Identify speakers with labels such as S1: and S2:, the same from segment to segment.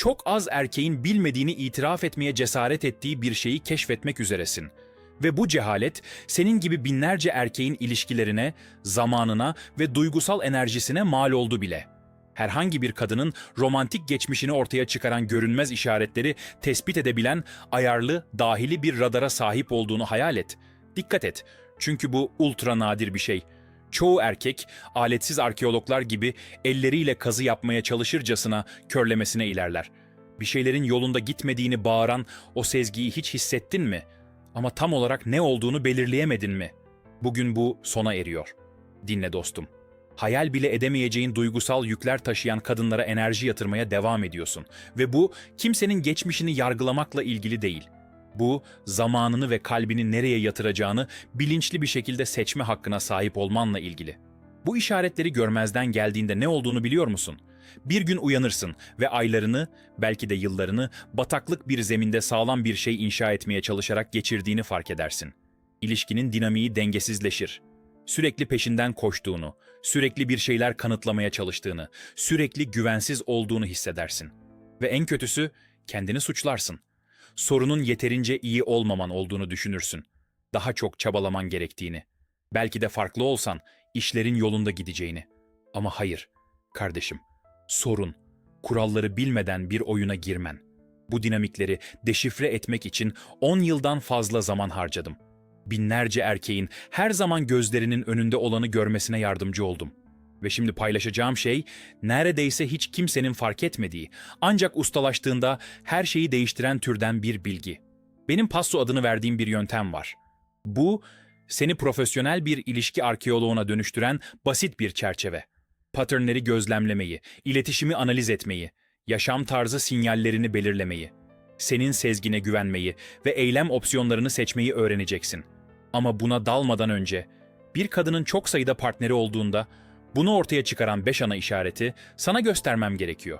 S1: Çok az erkeğin bilmediğini itiraf etmeye cesaret ettiği bir şeyi keşfetmek üzeresin. Ve bu cehalet senin gibi binlerce erkeğin ilişkilerine, zamanına ve duygusal enerjisine mal oldu bile. Herhangi bir kadının romantik geçmişini ortaya çıkaran görünmez işaretleri tespit edebilen ayarlı, dahili bir radara sahip olduğunu hayal et. Dikkat et. Çünkü bu ultra nadir bir şey. Çoğu erkek aletsiz arkeologlar gibi elleriyle kazı yapmaya çalışırcasına körlemesine ilerler. Bir şeylerin yolunda gitmediğini bağıran o sezgiyi hiç hissettin mi? Ama tam olarak ne olduğunu belirleyemedin mi? Bugün bu sona eriyor. Dinle dostum. Hayal bile edemeyeceğin duygusal yükler taşıyan kadınlara enerji yatırmaya devam ediyorsun ve bu kimsenin geçmişini yargılamakla ilgili değil. Bu zamanını ve kalbini nereye yatıracağını bilinçli bir şekilde seçme hakkına sahip olmanla ilgili. Bu işaretleri görmezden geldiğinde ne olduğunu biliyor musun? Bir gün uyanırsın ve aylarını, belki de yıllarını bataklık bir zeminde sağlam bir şey inşa etmeye çalışarak geçirdiğini fark edersin. İlişkinin dinamiği dengesizleşir. Sürekli peşinden koştuğunu, sürekli bir şeyler kanıtlamaya çalıştığını, sürekli güvensiz olduğunu hissedersin. Ve en kötüsü kendini suçlarsın. Sorunun yeterince iyi olmaman olduğunu düşünürsün. Daha çok çabalaman gerektiğini. Belki de farklı olsan işlerin yolunda gideceğini. Ama hayır, kardeşim. Sorun, kuralları bilmeden bir oyuna girmen. Bu dinamikleri deşifre etmek için 10 yıldan fazla zaman harcadım. Binlerce erkeğin her zaman gözlerinin önünde olanı görmesine yardımcı oldum. Ve şimdi paylaşacağım şey neredeyse hiç kimsenin fark etmediği, ancak ustalaştığında her şeyi değiştiren türden bir bilgi. Benim Passo adını verdiğim bir yöntem var. Bu, seni profesyonel bir ilişki arkeoloğuna dönüştüren basit bir çerçeve. Patternleri gözlemlemeyi, iletişimi analiz etmeyi, yaşam tarzı sinyallerini belirlemeyi, senin sezgine güvenmeyi ve eylem opsiyonlarını seçmeyi öğreneceksin. Ama buna dalmadan önce, bir kadının çok sayıda partneri olduğunda bunu ortaya çıkaran beş ana işareti sana göstermem gerekiyor.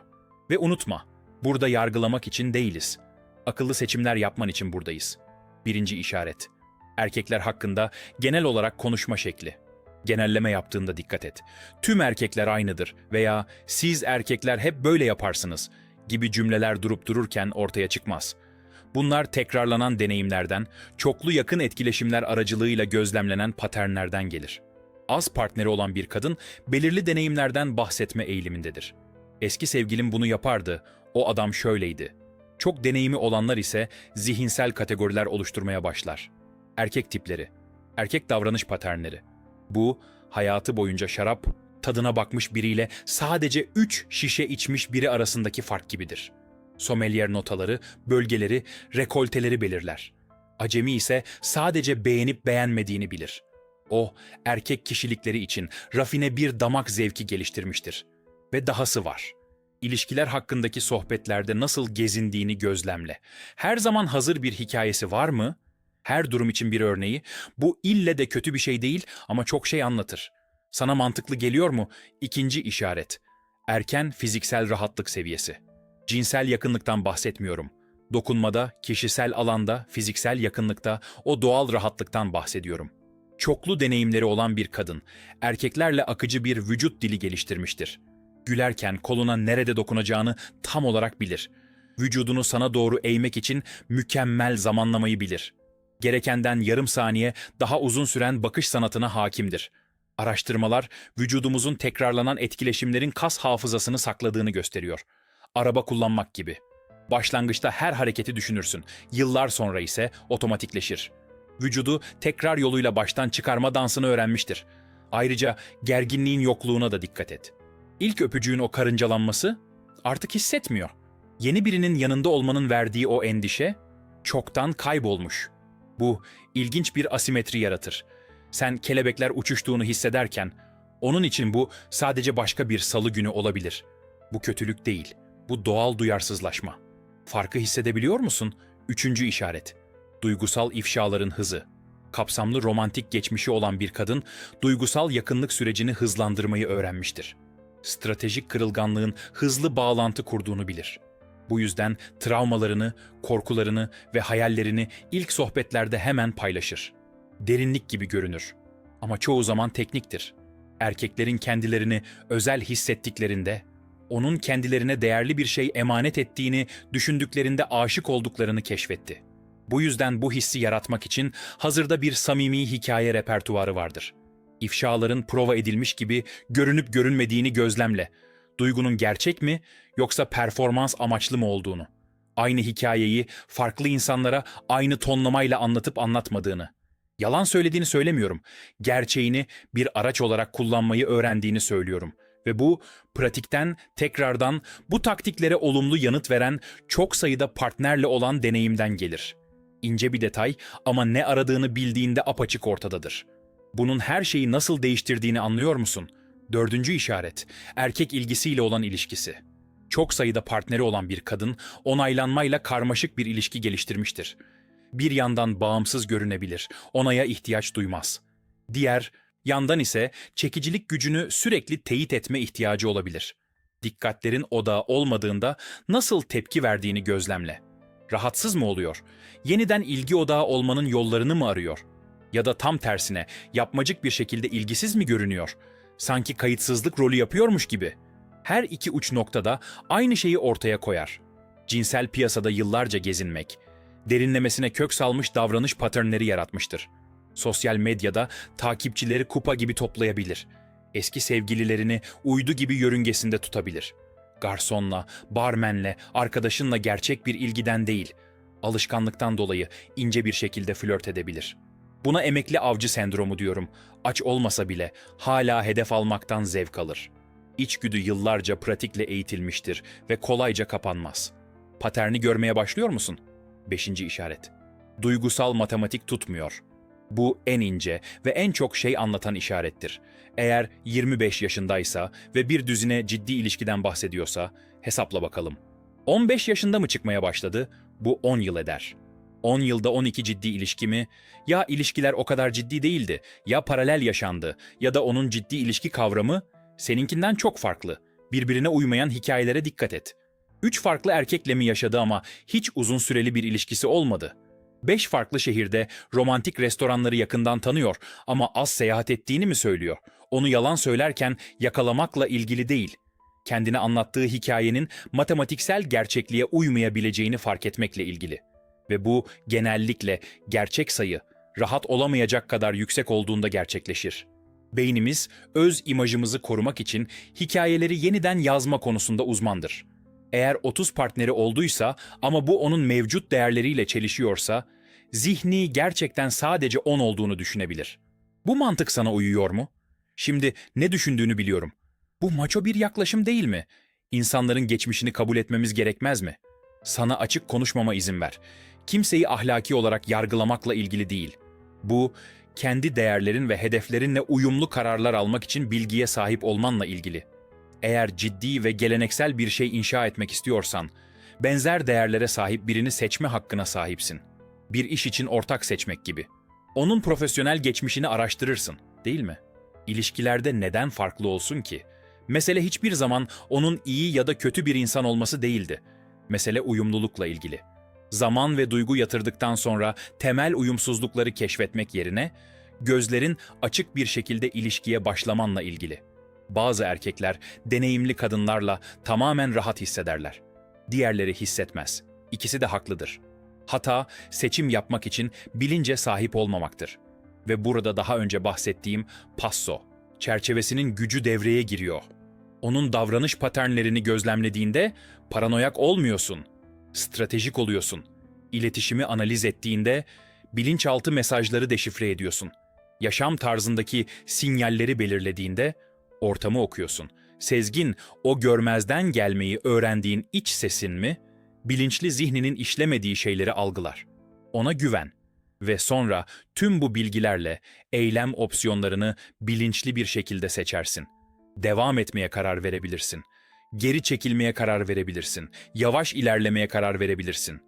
S1: Ve unutma, burada yargılamak için değiliz. Akıllı seçimler yapman için buradayız. Birinci işaret. Erkekler hakkında genel olarak konuşma şekli. Genelleme yaptığında dikkat et. Tüm erkekler aynıdır veya siz erkekler hep böyle yaparsınız gibi cümleler durup dururken ortaya çıkmaz. Bunlar tekrarlanan deneyimlerden, çoklu yakın etkileşimler aracılığıyla gözlemlenen paternlerden gelir. Az partneri olan bir kadın belirli deneyimlerden bahsetme eğilimindedir. Eski sevgilim bunu yapardı, o adam şöyleydi. Çok deneyimi olanlar ise zihinsel kategoriler oluşturmaya başlar. Erkek tipleri, erkek davranış paternleri. Bu, hayatı boyunca şarap, tadına bakmış biriyle sadece 3 şişe içmiş biri arasındaki fark gibidir. Sommelier notaları, bölgeleri, rekolteleri belirler. Acemi ise sadece beğenip beğenmediğini bilir. O, erkek kişilikleri için rafine bir damak zevki geliştirmiştir. Ve dahası var. İlişkiler hakkındaki sohbetlerde nasıl gezindiğini gözlemle. Her zaman hazır bir hikayesi var mı? Her durum için bir örneği. Bu ille de kötü bir şey değil ama çok şey anlatır. Sana mantıklı geliyor mu? İkinci işaret. Erken fiziksel rahatlık seviyesi. Cinsel yakınlıktan bahsetmiyorum. Dokunmada, kişisel alanda, fiziksel yakınlıkta o doğal rahatlıktan bahsediyorum. Çoklu deneyimleri olan bir kadın, erkeklerle akıcı bir vücut dili geliştirmiştir. Gülerken koluna nerede dokunacağını tam olarak bilir. Vücudunu sana doğru eğmek için mükemmel zamanlamayı bilir. Gerekenden yarım saniye daha uzun süren bakış sanatına hakimdir. Araştırmalar vücudumuzun tekrarlanan etkileşimlerin kas hafızasını sakladığını gösteriyor. Araba kullanmak gibi. Başlangıçta her hareketi düşünürsün. Yıllar sonra ise otomatikleşir. Vücudu tekrar yoluyla baştan çıkarma dansını öğrenmiştir. Ayrıca gerginliğin yokluğuna da dikkat et. İlk öpücüğün o karıncalanması artık hissetmiyor. Yeni birinin yanında olmanın verdiği o endişe çoktan kaybolmuş. Bu ilginç bir asimetri yaratır. Sen kelebekler uçuştuğunu hissederken onun için bu sadece başka bir salı günü olabilir. Bu kötülük değil. Bu doğal duyarsızlaşma. Farkı hissedebiliyor musun? Üçüncü işaret. Duygusal ifşaların hızı. Kapsamlı romantik geçmişi olan bir kadın, duygusal yakınlık sürecini hızlandırmayı öğrenmiştir. Stratejik kırılganlığın hızlı bağlantı kurduğunu bilir. Bu yüzden travmalarını, korkularını ve hayallerini ilk sohbetlerde hemen paylaşır. Derinlik gibi görünür ama çoğu zaman tekniktir. Erkeklerin kendilerini özel hissettiklerinde onun kendilerine değerli bir şey emanet ettiğini düşündüklerinde aşık olduklarını keşfetti. Bu yüzden bu hissi yaratmak için hazırda bir samimi hikaye repertuarı vardır. İfşaların prova edilmiş gibi görünüp görünmediğini gözlemle. Duygunun gerçek mi yoksa performans amaçlı mı olduğunu. Aynı hikayeyi farklı insanlara aynı tonlamayla anlatıp anlatmadığını. Yalan söylediğini söylemiyorum. Gerçeğini bir araç olarak kullanmayı öğrendiğini söylüyorum. Ve bu pratikten tekrardan bu taktiklere olumlu yanıt veren çok sayıda partnerle olan deneyimden gelir. İnce bir detay ama ne aradığını bildiğinde apaçık ortadadır. Bunun her şeyi nasıl değiştirdiğini anlıyor musun? Dördüncü işaret, erkek ilgisiyle olan ilişkisi. Çok sayıda partneri olan bir kadın onaylanmayla karmaşık bir ilişki geliştirmiştir. Bir yandan bağımsız görünebilir, onaya ihtiyaç duymaz. Diğer yandan ise çekicilik gücünü sürekli teyit etme ihtiyacı olabilir. Dikkatlerin odağı olmadığında nasıl tepki verdiğini gözlemle. Rahatsız mı oluyor? Yeniden ilgi odağı olmanın yollarını mı arıyor? Ya da tam tersine yapmacık bir şekilde ilgisiz mi görünüyor? Sanki kayıtsızlık rolü yapıyormuş gibi. Her iki uç noktada aynı şeyi ortaya koyar. Cinsel piyasada yıllarca gezinmek, derinlemesine kök salmış davranış paternleri yaratmıştır. Sosyal medyada takipçileri kupa gibi toplayabilir. Eski sevgililerini uydu gibi yörüngesinde tutabilir. Garsonla, barmenle, arkadaşınla gerçek bir ilgiden değil, alışkanlıktan dolayı ince bir şekilde flört edebilir. Buna emekli avcı sendromu diyorum. Aç olmasa bile hala hedef almaktan zevk alır. İçgüdü yıllarca pratikle eğitilmiştir ve kolayca kapanmaz. Paterni görmeye başlıyor musun? Beşinci işaret. Duygusal matematik tutmuyor. Bu en ince ve en çok şey anlatan işarettir. Eğer 25 yaşındaysa ve bir düzine ciddi ilişkiden bahsediyorsa hesapla bakalım. 15 yaşında mı çıkmaya başladı? Bu 10 yıl eder. 10 yılda 12 ciddi ilişki mi? Ya ilişkiler o kadar ciddi değildi, ya paralel yaşandı ya da onun ciddi ilişki kavramı seninkinden çok farklı. Birbirine uymayan hikayelere dikkat et. Üç farklı erkekle mi yaşadı ama hiç uzun süreli bir ilişkisi olmadı. Beş farklı şehirde romantik restoranları yakından tanıyor ama az seyahat ettiğini mi söylüyor? Onu yalan söylerken yakalamakla ilgili değil. Kendine anlattığı hikayenin matematiksel gerçekliğe uymayabileceğini fark etmekle ilgili. Ve bu genellikle gerçek sayı, rahat olamayacak kadar yüksek olduğunda gerçekleşir. Beynimiz öz imajımızı korumak için hikayeleri yeniden yazma konusunda uzmandır. Eğer 30 partneri olduysa ama bu onun mevcut değerleriyle çelişiyorsa, zihni gerçekten sadece 10 olduğunu düşünebilir. Bu mantık sana uyuyor mu? Şimdi ne düşündüğünü biliyorum. Bu maço bir yaklaşım değil mi? İnsanların geçmişini kabul etmemiz gerekmez mi? Sana açık konuşmama izin ver. Kimseyi ahlaki olarak yargılamakla ilgili değil. Bu, kendi değerlerin ve hedeflerinle uyumlu kararlar almak için bilgiye sahip olmanla ilgili. Eğer ciddi ve geleneksel bir şey inşa etmek istiyorsan, benzer değerlere sahip birini seçme hakkına sahipsin. Bir iş için ortak seçmek gibi. Onun profesyonel geçmişini araştırırsın, değil mi? İlişkilerde neden farklı olsun ki? Mesele hiçbir zaman onun iyi ya da kötü bir insan olması değildi. Mesele uyumlulukla ilgili. Zaman ve duygu yatırdıktan sonra temel uyumsuzlukları keşfetmek yerine gözlerin açık bir şekilde ilişkiye başlamanla ilgili. Bazı erkekler deneyimli kadınlarla tamamen rahat hissederler. Diğerleri hissetmez. İkisi de haklıdır. Hata seçim yapmak için bilince sahip olmamaktır. Ve burada daha önce bahsettiğim passo çerçevesinin gücü devreye giriyor. Onun davranış paternlerini gözlemlediğinde paranoyak olmuyorsun. Stratejik oluyorsun. İletişimi analiz ettiğinde bilinçaltı mesajları deşifre ediyorsun. Yaşam tarzındaki sinyalleri belirlediğinde ortamı okuyorsun. Sezgin, o görmezden gelmeyi öğrendiğin iç sesin mi, bilinçli zihninin işlemediği şeyleri algılar. Ona güven ve sonra tüm bu bilgilerle eylem opsiyonlarını bilinçli bir şekilde seçersin. Devam etmeye karar verebilirsin. Geri çekilmeye karar verebilirsin. Yavaş ilerlemeye karar verebilirsin.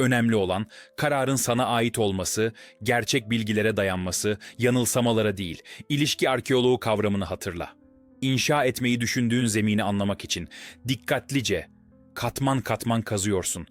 S1: Önemli olan kararın sana ait olması, gerçek bilgilere dayanması, yanılsamalara değil, ilişki arkeoloğu kavramını hatırla. İnşa etmeyi düşündüğün zemini anlamak için dikkatlice, katman katman kazıyorsun.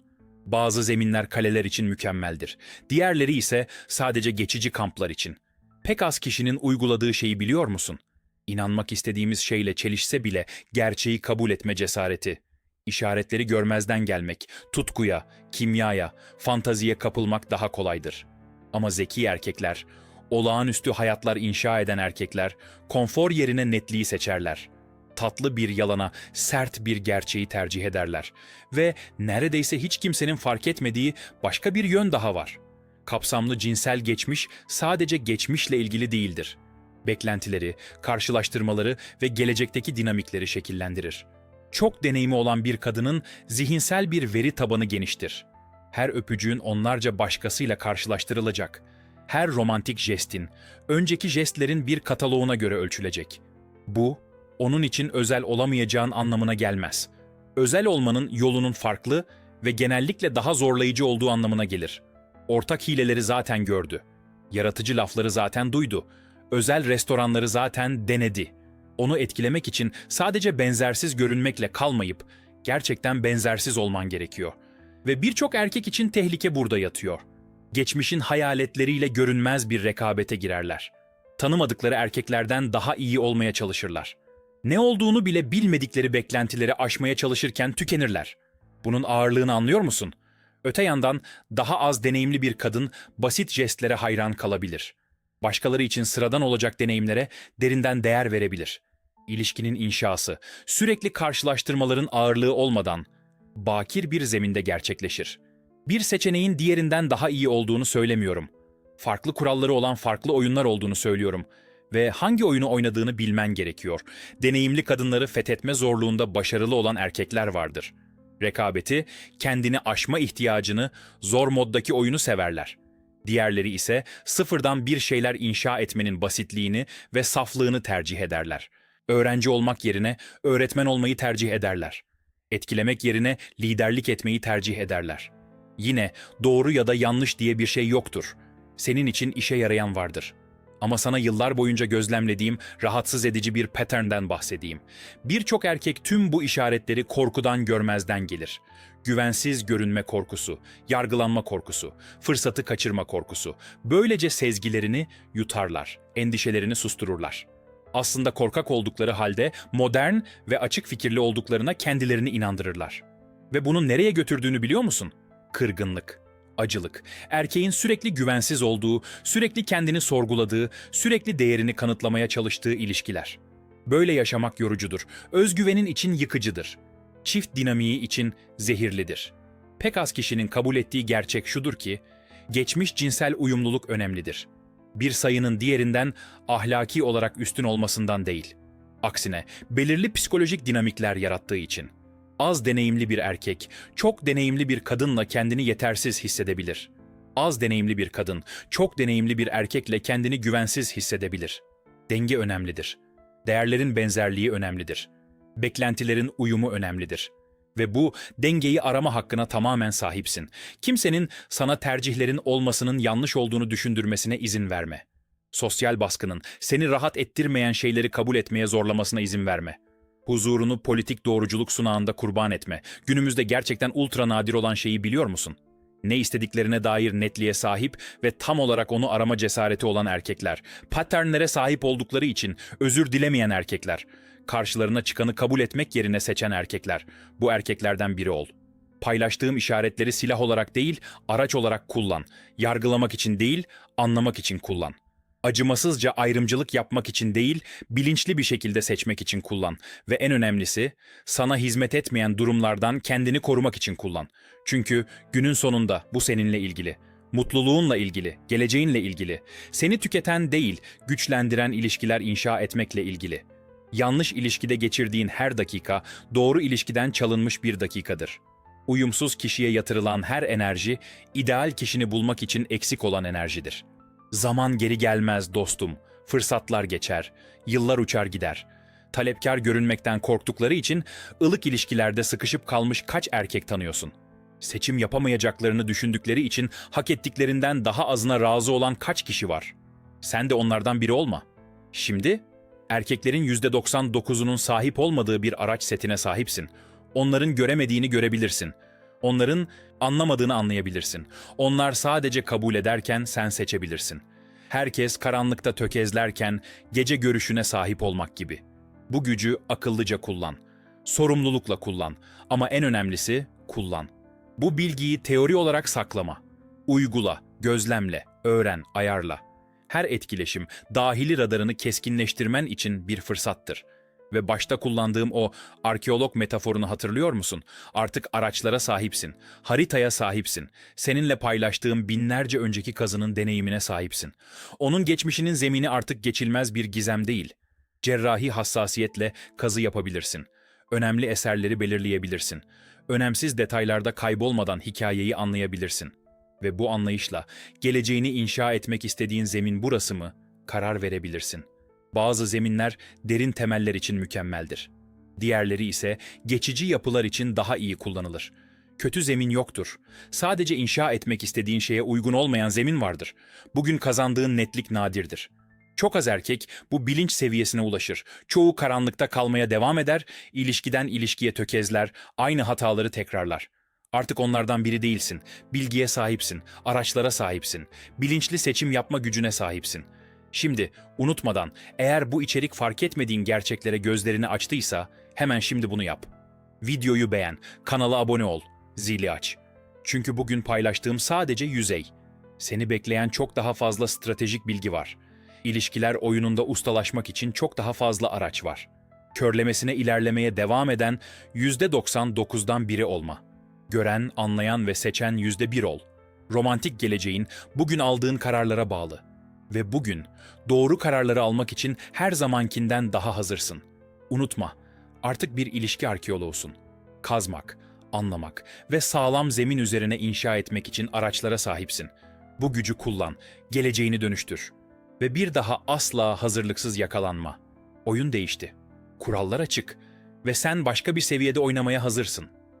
S1: Bazı zeminler kaleler için mükemmeldir. Diğerleri ise sadece geçici kamplar için. Pek az kişinin uyguladığı şeyi biliyor musun? İnanmak istediğimiz şeyle çelişse bile gerçeği kabul etme cesareti. İşaretleri görmezden gelmek, tutkuya, kimyaya, fantaziye kapılmak daha kolaydır. Ama zeki erkekler, olağanüstü hayatlar inşa eden erkekler, konfor yerine netliği seçerler. Tatlı bir yalana, sert bir gerçeği tercih ederler. Ve neredeyse hiç kimsenin fark etmediği başka bir yön daha var. Kapsamlı cinsel geçmiş sadece geçmişle ilgili değildir. Beklentileri, karşılaştırmaları ve gelecekteki dinamikleri şekillendirir. Çok deneyimi olan bir kadının zihinsel bir veri tabanı geniştir. Her öpücüğün onlarca başkasıyla karşılaştırılacak. Her romantik jestin, önceki jestlerin bir kataloğuna göre ölçülecek. Bu, onun için özel olamayacağın anlamına gelmez. Özel olmanın yolunun farklı ve genellikle daha zorlayıcı olduğu anlamına gelir. Ortak hileleri zaten gördü. Yaratıcı lafları zaten duydu. Özel restoranları zaten denedi. Onu etkilemek için sadece benzersiz görünmekle kalmayıp gerçekten benzersiz olman gerekiyor. Ve birçok erkek için tehlike burada yatıyor. Geçmişin hayaletleriyle görünmez bir rekabete girerler. Tanımadıkları erkeklerden daha iyi olmaya çalışırlar. Ne olduğunu bile bilmedikleri beklentileri aşmaya çalışırken tükenirler. Bunun ağırlığını anlıyor musun? Öte yandan daha az deneyimli bir kadın basit jestlere hayran kalabilir. Başkaları için sıradan olacak deneyimlere derinden değer verebilir. İlişkinin inşası, sürekli karşılaştırmaların ağırlığı olmadan bakir bir zeminde gerçekleşir. Bir seçeneğin diğerinden daha iyi olduğunu söylemiyorum. Farklı kuralları olan farklı oyunlar olduğunu söylüyorum ve hangi oyunu oynadığını bilmen gerekiyor. Deneyimli kadınları fethetme zorluğunda başarılı olan erkekler vardır. Rekabeti, kendini aşma ihtiyacını, zor moddaki oyunu severler. Diğerleri ise sıfırdan bir şeyler inşa etmenin basitliğini ve saflığını tercih ederler. Öğrenci olmak yerine öğretmen olmayı tercih ederler. Etkilemek yerine liderlik etmeyi tercih ederler. Yine doğru ya da yanlış diye bir şey yoktur. Senin için işe yarayan vardır. Ama sana yıllar boyunca gözlemlediğim rahatsız edici bir pattern'den bahsedeyim. Birçok erkek tüm bu işaretleri korkudan görmezden gelir. Güvensiz görünme korkusu, yargılanma korkusu, fırsatı kaçırma korkusu. Böylece sezgilerini yutarlar, endişelerini sustururlar. Aslında korkak oldukları halde modern ve açık fikirli olduklarına kendilerini inandırırlar. Ve bunun nereye götürdüğünü biliyor musun? Kırgınlık, acılık, erkeğin sürekli güvensiz olduğu, sürekli kendini sorguladığı, sürekli değerini kanıtlamaya çalıştığı ilişkiler. Böyle yaşamak yorucudur. Özgüvenin için yıkıcıdır. Çift dinamiği için zehirlidir. Pek az kişinin kabul ettiği gerçek şudur ki, geçmiş cinsel uyumluluk önemlidir. Bir sayının diğerinden ahlaki olarak üstün olmasından değil. Aksine belirli psikolojik dinamikler yarattığı için az deneyimli bir erkek, çok deneyimli bir kadınla kendini yetersiz hissedebilir. Az deneyimli bir kadın, çok deneyimli bir erkekle kendini güvensiz hissedebilir. Denge önemlidir. Değerlerin benzerliği önemlidir. Beklentilerin uyumu önemlidir. Ve bu dengeyi arama hakkına tamamen sahipsin. Kimsenin sana tercihlerin olmasının yanlış olduğunu düşündürmesine izin verme. Sosyal baskının seni rahat ettirmeyen şeyleri kabul etmeye zorlamasına izin verme. Huzurunu politik doğruculuk sunağında kurban etme. Günümüzde gerçekten ultra nadir olan şeyi biliyor musun? Ne istediklerine dair netliğe sahip ve tam olarak onu arama cesareti olan erkekler. Patternlere sahip oldukları için özür dilemeyen erkekler. Karşılarına çıkanı kabul etmek yerine seçen erkekler. Bu erkeklerden biri ol. Paylaştığım işaretleri silah olarak değil, araç olarak kullan. Yargılamak için değil, anlamak için kullan. Acımasızca ayrımcılık yapmak için değil, bilinçli bir şekilde seçmek için kullan ve en önemlisi sana hizmet etmeyen durumlardan kendini korumak için kullan. Çünkü günün sonunda bu seninle ilgili. Mutluluğunla ilgili, geleceğinle ilgili. Seni tüketen değil, güçlendiren ilişkiler inşa etmekle ilgili. Yanlış ilişkide geçirdiğin her dakika doğru ilişkiden çalınmış bir dakikadır. Uyumsuz kişiye yatırılan her enerji ideal kişini bulmak için eksik olan enerjidir. Zaman geri gelmez dostum. Fırsatlar geçer, yıllar uçar gider. Talepkar görünmekten korktukları için ılık ilişkilerde sıkışıp kalmış kaç erkek tanıyorsun? Seçim yapamayacaklarını düşündükleri için hak ettiklerinden daha azına razı olan kaç kişi var? Sen de onlardan biri olma. Şimdi erkeklerin %99'unun sahip olmadığı bir araç setine sahipsin. Onların göremediğini görebilirsin. Onların anlamadığını anlayabilirsin. Onlar sadece kabul ederken sen seçebilirsin. Herkes karanlıkta tökezlerken gece görüşüne sahip olmak gibi. Bu gücü akıllıca kullan. Sorumlulukla kullan ama en önemlisi kullan. Bu bilgiyi teori olarak saklama. Uygula, gözlemle, öğren, ayarla. Her etkileşim dahili radarını keskinleştirmen için bir fırsattır. Ve başta kullandığım o arkeolog metaforunu hatırlıyor musun? Artık araçlara sahipsin, haritaya sahipsin. Seninle paylaştığım binlerce önceki kazının deneyimine sahipsin. Onun geçmişinin zemini artık geçilmez bir gizem değil. Cerrahi hassasiyetle kazı yapabilirsin. Önemli eserleri belirleyebilirsin. Önemsiz detaylarda kaybolmadan hikayeyi anlayabilirsin. Ve bu anlayışla geleceğini inşa etmek istediğin zemin burası mı? Karar verebilirsin. Bazı zeminler derin temeller için mükemmeldir. Diğerleri ise geçici yapılar için daha iyi kullanılır. Kötü zemin yoktur. Sadece inşa etmek istediğin şeye uygun olmayan zemin vardır. Bugün kazandığın netlik nadirdir. Çok az erkek bu bilinç seviyesine ulaşır. Çoğu karanlıkta kalmaya devam eder, ilişkiden ilişkiye tökezler, aynı hataları tekrarlar. Artık onlardan biri değilsin. Bilgiye sahipsin, araçlara sahipsin, bilinçli seçim yapma gücüne sahipsin. Şimdi unutmadan eğer bu içerik fark etmediğin gerçeklere gözlerini açtıysa hemen şimdi bunu yap. Videoyu beğen, kanala abone ol, zili aç. Çünkü bugün paylaştığım sadece yüzey. Seni bekleyen çok daha fazla stratejik bilgi var. İlişkiler oyununda ustalaşmak için çok daha fazla araç var. Körlemesine ilerlemeye devam eden %99'dan biri olma. Gören, anlayan ve seçen %1 ol. Romantik geleceğin bugün aldığın kararlara bağlı. Ve bugün doğru kararları almak için her zamankinden daha hazırsın. Unutma, artık bir ilişki arkeoloğusun. Kazmak, anlamak ve sağlam zemin üzerine inşa etmek için araçlara sahipsin. Bu gücü kullan, geleceğini dönüştür. Ve bir daha asla hazırlıksız yakalanma. Oyun değişti. Kurallar açık ve sen başka bir seviyede oynamaya hazırsın.